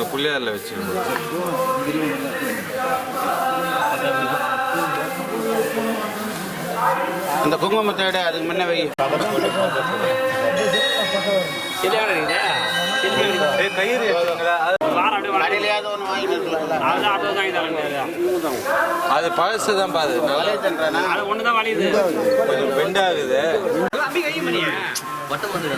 அங்கே புள்ளியாரில் வச்சு அந்த குங்குமத்தை விட அதுக்கு முன்ன வை கயிறு அது பழசு தான் பாது நல்லா தண்டனா கொஞ்சம் பெண்ட் ஆகுது பட்டம் வந்து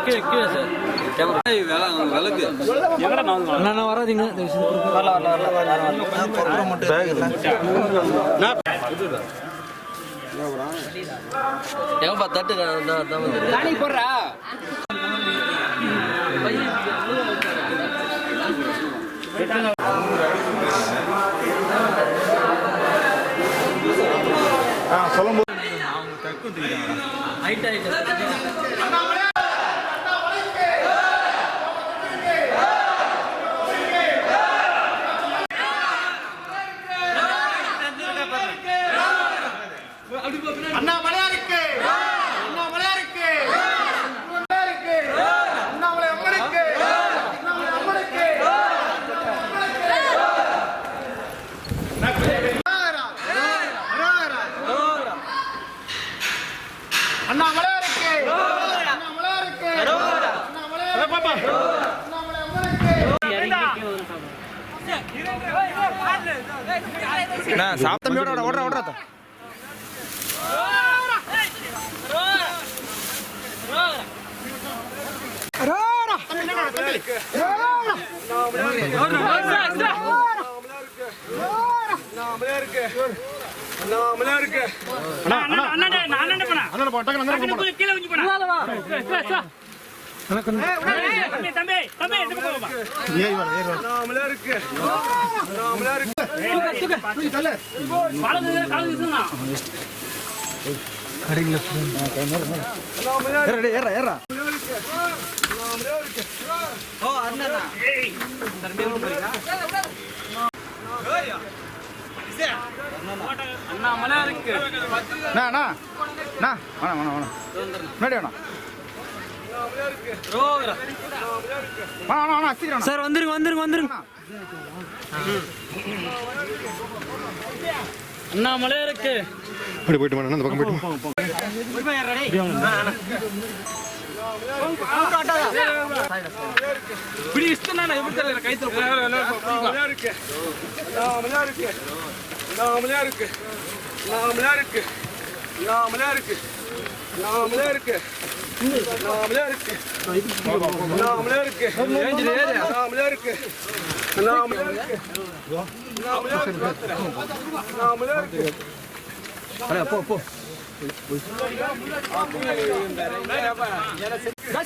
கீழே சார். கேமரா விளக்கு வரல வரல தட்டு ஆ சொல்லும்போது அவங்க தக்கு தெரியும் ஹைட் ஆயிட்டு அண்ணாமலையாருக்கு அண்ணாமலையாருக்கு சாப்பிட்டோட ஓடுற ஓடுற நாமளே இருக்கு அண்ணாமலா இருக்கு அண்ணா அண்ணா அண்ணா நான் அண்ணா போனா அண்ணா போ டக்கு அண்ணா போ கீழ வந்து போனா வா வா தம்பி தம்பி தம்பி இந்த பக்கம் வா ஏய் வா ஏய் வா அண்ணாமலா இருக்கு அண்ணாமலா இருக்கு தூக்கு தூக்கு தள்ள பாலு காலு வீசுனா கடையில ஏற ஏற ஏற ஓ அண்ணா ஏய் தம்பி போறீங்களா வேணாம் முன்னாடி வேணாம் வேணாம் வேணாம் வேணாம் சீக்கிரம் சார் வந்துருங்க வந்துருங்க வந்துருங்க. அண்ணாமலை இருக்கு அப்படி போயிட்டு அந்த பக்கம் போயிட்டு வா. இப்படி இஷ்டம் எப்படி தெரியல கை நாமளாருக்கு நாமளாருக்கு நாமளாருக்கு நாமளாருக்கு நாமளாருக்கு நாமளாருக்கு நாமளாருக்கு நாமளாருக்கு நாமளாருக்கு நாமளாருக்கு அண்ணா போ போ.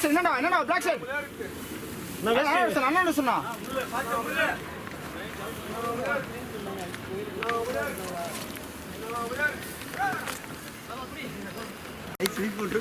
என்னடா என்னடா பிளாக் சார் அண்ணா சொன்னா. போட்டு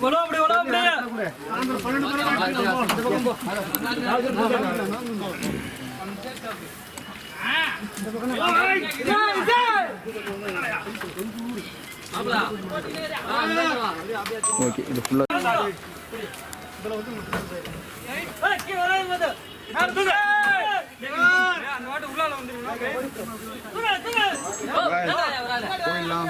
கொலோ அப்படி கொலோ அப்படியே. ஓகே இது ஃபுல்லா இதுல வந்து ஏய் கே வராது மத நான் தூங்க அந்த வாட்டு உள்ளால வந்துருங்க தூங்க தூங்க போயிடலாம்.